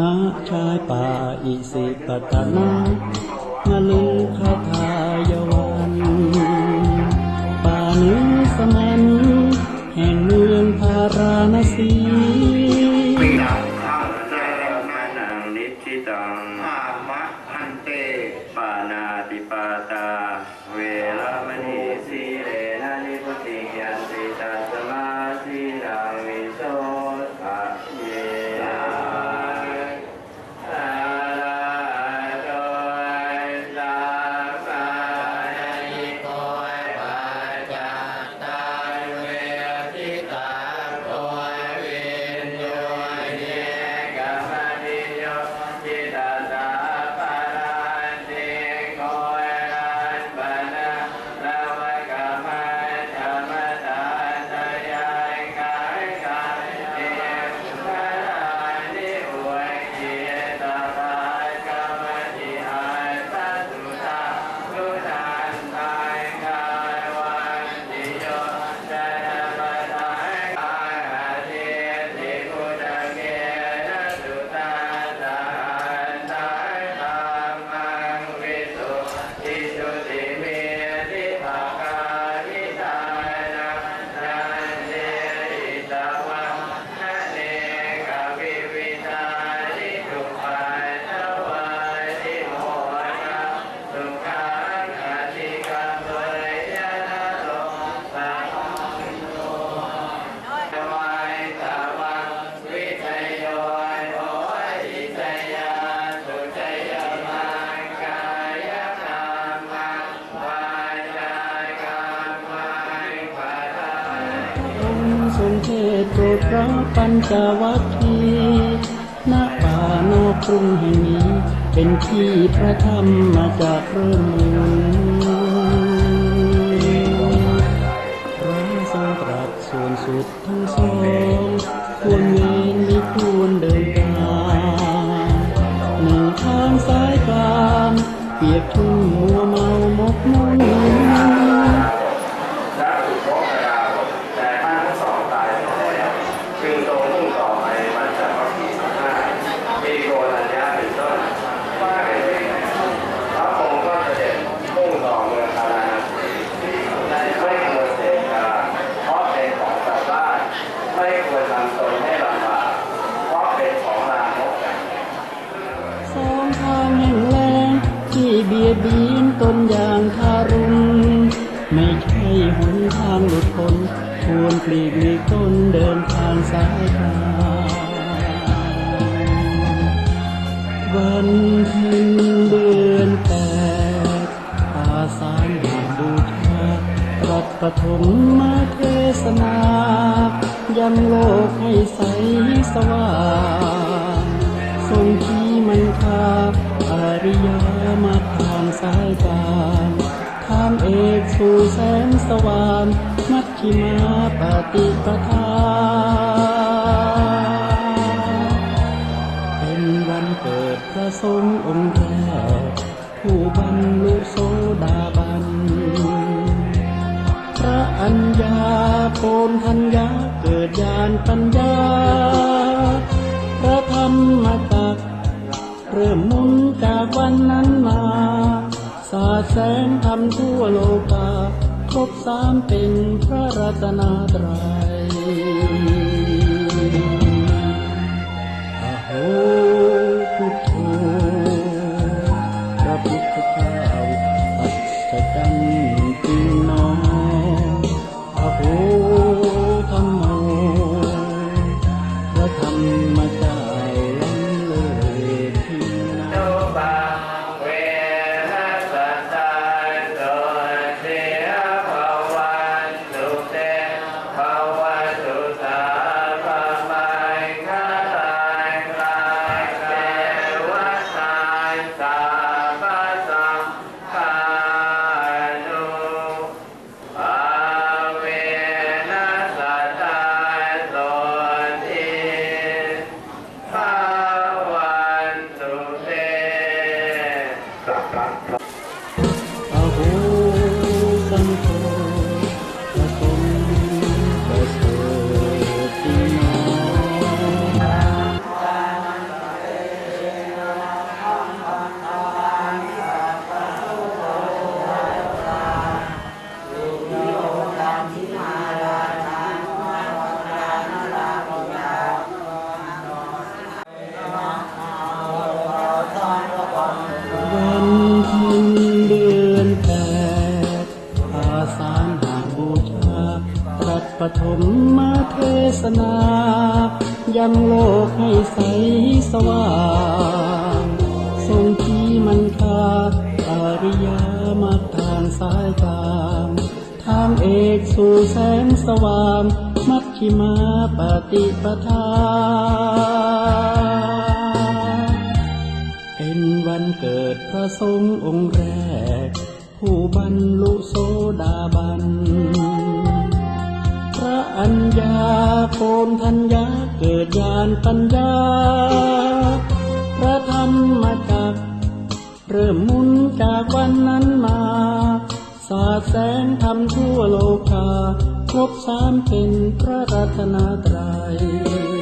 นาชายป่าอิสิปตนามาลือคาทายวันป่านื้สมัน แห่งเมืองพาราณสี พระปัญจวัคคีย์ณป่านอกกรุงแห่งนี้ เป็นที่พระธรรมมาจากเริ่มมูลพระทรงตรัสส่วนสุดทั้งสองควรเวนไม่ควรเดินกลางหนึ่งทางสายกลางเปียกทุ่งมัวเมามกมุ่น และถูกพบกระดาษแต่ท่านทั้งสองตายไปแล้วจึงทรงมุ่งต่อไปมันจะวัคคีสิบห้ามีโกนัญญาเป็นต้นว่าเป็นเองพระองค์ก็เสด็จมุ่งต่อเมืองคารานาสีไม่ควรเสกกาเพราะเป็นของสัตว์บ้านไม่ควรทำตนให้ลำบากเพราะเป็นของลามกกัน สองทางแห่งแรงที่ เบียดเบียนตนอย่างทารุณไม่ใช่หนทางหลุดพ้นควรปลีกหลีกต้นเดินทางสายกลาวันเพ็ญเดือนแปดตาสารหาบูชารัสปฐมมาเทศนา ยังโลกให้ใสสว่าง สายกลาทางเอกสู่แสงสว่างมัชชิมาปฏิปทา เป็นวันเกิดพระสงฆ์องค์แรกผู้บรรลุโสดาบัน พระอัญญาโกนทัญญาเกิดญาณปัญญา สาดแสงทำทั่วโลกา ครบสามเป็นพระรัตนตรัย ฐมมาเทศนา ยังโลกให้ใสสว่างทรงที่มันคาอริยมาทางสายกลางทางเอกสู่แสงสว่าง มัชฌิมาปฏิปทา เป็นวันเกิดพระสงฆ์องค์แรก ผู้บรรลุโสดาบัน อัญญาโคนทัญญาเกิดญาณปัญญา พระธรรมจักเริ่มมุนจากวันนั้นมา สาดแสงทำทั่วโลกาครบสามเป็นพระรัตนตรัย